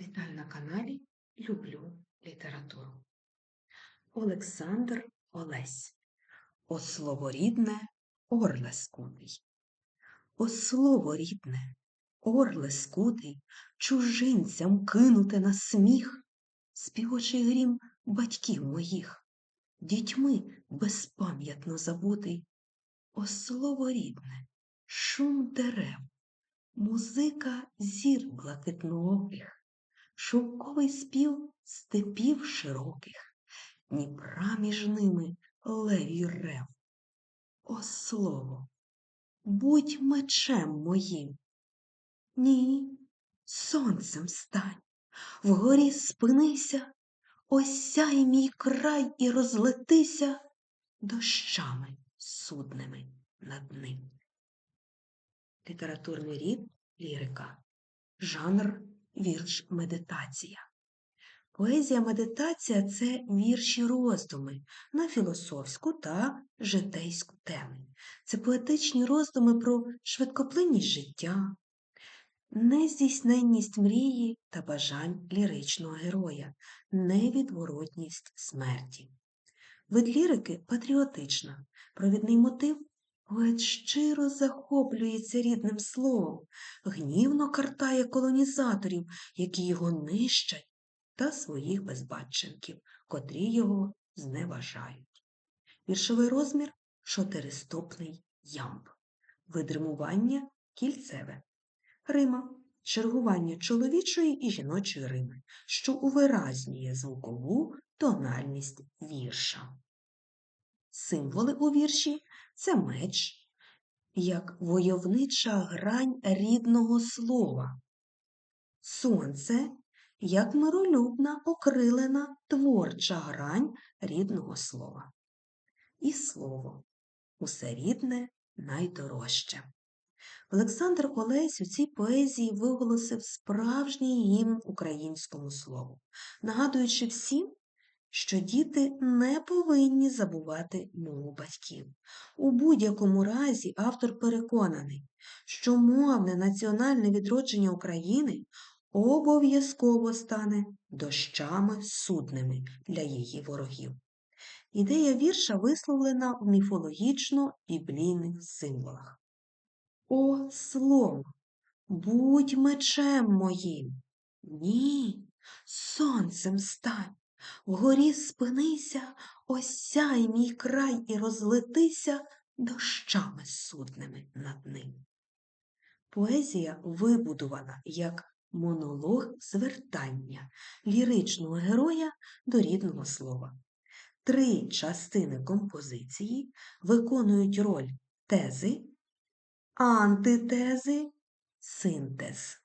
Вітаю на каналі Люблю літературу. Олександр Олесь. О слово рідне, орле скутий. О слово рідне, орле скутий, чужинцям кинуте на сміх, співочий грім батьків моїх, дітьми безпам'ятно забутий. О слово рідне, шум дерев, музика зір блакитнооких, шовковий спів степів широких, Дніпра між ними левій рев. О слово, будь мечем моїм. Ні, сонцем стань, вгорі спинися, осяй мій край і розлетися дощами судними над ним. Літературний рід лірика, жанр вірш медитація. Поезія медитація це вірші роздуми на філософську та житейську теми. Це поетичні роздуми про швидкоплинність життя, нездійсненність мрії та бажань ліричного героя, невідворотність смерті. Вид лірики патріотична, провідний мотив Поет щиро захоплюється рідним словом, гнівно картає колонізаторів, які його нищать, та своїх безбатченків, котрі його зневажають. Віршовий розмір чотиристопний ямб, видримування кільцеве, Рима чергування чоловічої і жіночої рими, що увиразнює звукову тональність вірша. Символи у вірші це меч, як войовнича грань рідного слова, сонце як миролюбна окрилена творча грань рідного слова. І слово усе рідне найдорожче. Олександр Олесь у цій поезії виголосив справжній гімн українському слову, нагадуючи всім, що діти не повинні забувати мову батьків. У будь-якому разі автор переконаний, що мовне національне відродження України обов'язково стане дощами судними для її ворогів. Ідея вірша висловлена в міфологічно-біблійних символах. О, слово, будь мечем моїм. Ні, сонцем стань. Вгорі спинися, осяй мій край і розлетися дощами судними над ним. Поезія вибудована як монолог звертання ліричного героя до рідного слова. Три частини композиції виконують роль тези, антитези, синтез.